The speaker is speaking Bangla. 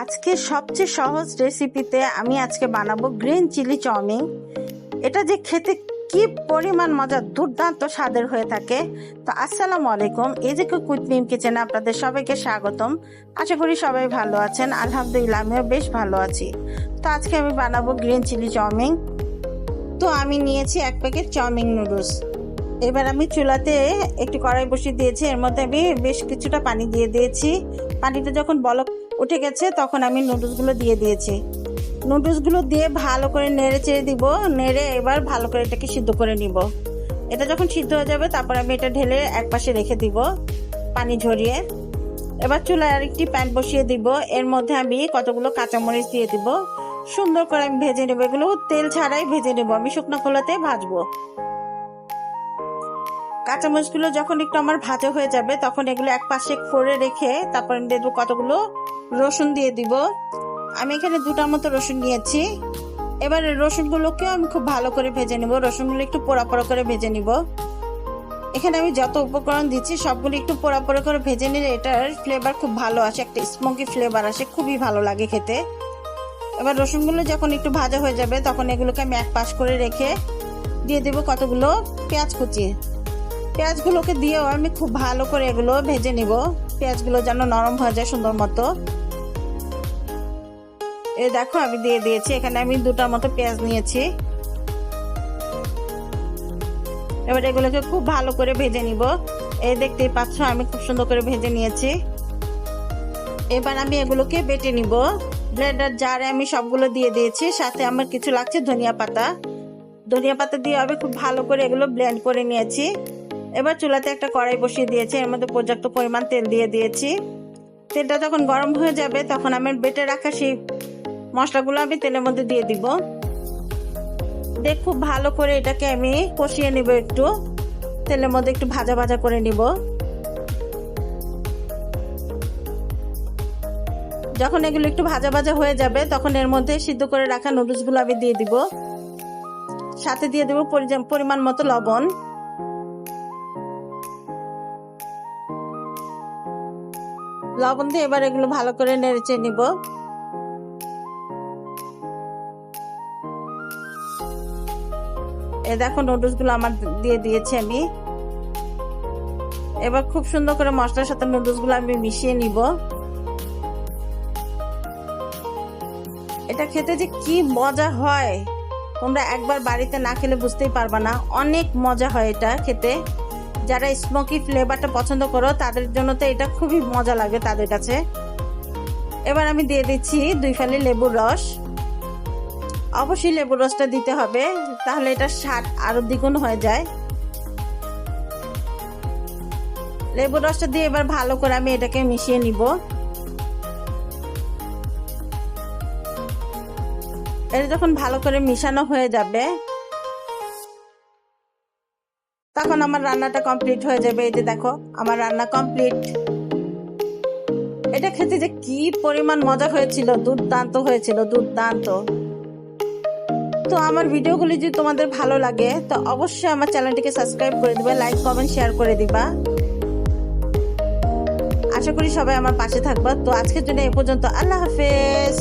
আজকে সবচেয়ে সহজ রেসিপিতে আমি আজকে বানাবো গ্রিন চিলি চাউমিন। এটা যে খেতে কি পরিমাণ মজা, দুর্দান্ত স্বাদের হয়ে থাকে। তো আসসালামু আলাইকুম, এই যে কুইক মিম কিচেনে আপনাদের সবাইকে স্বাগতম। আশা করি সবাই ভালো আছেন, আলহামদুলিল্লাহ আমিও বেশ ভালো আছি। তো আজকে আমি বানাবো গ্রিন চিলি চাউমিন। তো আমি নিয়েছি এক প্যাকেট চাউমিন নুডলস। এবার আমি চুলাতে একটি কড়াই বসিয়ে দিয়েছি, এর মধ্যে আমি বেশ কিছুটা পানি দিয়ে দিয়েছি। পানিটা যখন বলক উঠে গেছে, তখন আমি নুডলসগুলো দিয়ে দিয়েছি। নুডলসগুলো দিয়ে ভালো করে নেড়ে চেড়ে দিব, নেড়ে এবার ভালো করে এটাকে সিদ্ধ করে নিব। এটা যখন সিদ্ধ হয়ে যাবে, তারপর আমি এটা ঢেলে এক পাশে রেখে দিব পানি ঝরিয়ে। এবার চুলায় আরেকটি প্যান বসিয়ে দিব, এর মধ্যে আমি কতগুলো কাঁচামরিচ দিয়ে দিব। সুন্দর করে আমি ভেজে নেব, এগুলো তেল ছাড়াই ভেজে নেব, আমি শুকনো খোলাতে ভাজবো। কাঁচামরিচগুলো যখন একটু আমার ভাজা হয়ে যাবে, তখন এগুলো এক পাশে করে রেখে তারপর দেবো কতগুলো রসুন দিয়ে দিব। আমি এখানে দুটার মতো রসুন নিয়েছি। এবার রসুনগুলোকেও আমি খুব ভালো করে ভেজে নিব। রসুনগুলো একটু পোড়া পোড়া করে ভেজে নিব। এখানে আমি যত উপকরণ দিচ্ছি, সবগুলো একটু পোড়া পোড়া করে ভেজে নিলে এটার ফ্লেভার খুব ভালো আসে, একটা স্মোকি ফ্লেভার আসে, খুবই ভালো লাগে খেতে। এবার রসুনগুলো যখন একটু ভাজা হয়ে যাবে, তখন এগুলোকে আমি এক পাশ করে রেখে দিয়ে দেবো কতগুলো পেঁয়াজ কুচি। পেঁয়াজগুলোকে দিয়েও আমি খুব ভালো করে এগুলো ভেজে নিব। পেঁয়াজগুলো যেন নরম হয়ে যায় সুন্দর মতো। এ দেখো, আমি দিয়ে দিয়েছি। এখানে আমি দুটার মতো পেঁয়াজ নিয়েছি। এবার এগুলোকে খুব ভালো করে ভেজে নিব। এই দেখতেই পাচ্ছ, আমি খুব সুন্দর করে ভেজে নিয়েছি। এবার আমি এগুলোকে বেটে নিব। ব্লেন্ডার জারে আমি সবগুলো দিয়ে দিয়েছি। সাথে আমার কিছু লাগছে ধনিয়া পাতা। ধনিয়া পাতা দিয়ে আমি খুব ভালো করে এগুলো ব্লেন্ড করে নিয়েছি। এবার চুলাতে একটা কড়াই বসিয়ে দিয়েছি। এর মধ্যে পর্যাপ্ত পরিমাণ তেল দিয়ে দিয়েছি। তেলটা যখন গরম হয়ে যাবে, তখন আমি বেটে রাখা সেই মশলাগুলো আমি তেলের মধ্যে দিয়ে দিব। দিয়ে খুব ভালো করে এটাকে আমি কষিয়ে নিব একটু। তেলের মধ্যে একটু ভাজা ভাজা করে নিব। যখন এগুলো একটু ভাজা ভাজা হয়ে যাবে, তখন এর মধ্যে সিদ্ধ করে রাখা নুডলসগুলো আমি দিয়ে দিব। সাথে দিয়ে দেবো পরিমাণ মতো লবণ। লবণ দিয়ে এবার এগুলো ভালো করে নেড়েচে নিব। এ দেখো নুডলসগুলো আমার দিয়ে দিয়েছি আমি। এবার খুব সুন্দর করে মশলার সাথে নুডলসগুলো আমি মিশিয়ে নিব। এটা খেতে যে কি মজা হয়। তোমরা একবার বাড়িতে না খেলে বুঝতেই পারবা না। অনেক মজা হয় এটা খেতে। যারা স্মোকি ফ্লেভারটা পছন্দ করো, তাদের জন্য তো এটা খুবই মজা লাগবে তাদের কাছে। এবার আমি দিয়ে দিচ্ছি দুই ফালি লেবুর রস। অবশ্যই লেবুর রসটা দিতে হবে, তাহলে এটা স্বাদ আরও দ্বিগুণ হয়ে যায়। লেবুর রসটা দিয়ে এবার ভালো করে আমি এটাকে মিশিয়ে নিব। এটা যখন ভালো করে মিশানো হয়ে যাবে তখন আমার রান্নাটা কমপ্লিট হয়ে যাবে। এই যে দেখো, আমার রান্না কমপ্লিট এটা খেতে যে কি পরিমাণ মজা হয়েছিল, দুর্দান্ত হয়েছিল, দুর্দান্ত। তো আমার ভিডিওগুলি যদি তোমাদের ভালো লাগে, তো অবশ্যই আমার চ্যানেলটিকে সাবস্ক্রাইব করে দিবে লাইক কমেন্ট শেয়ার করে দিবা। আশা করি সবাই আমার পাশে থাকবা। তো আজকের জন্য এ পর্যন্ত। আল্লাহ হাফেজ।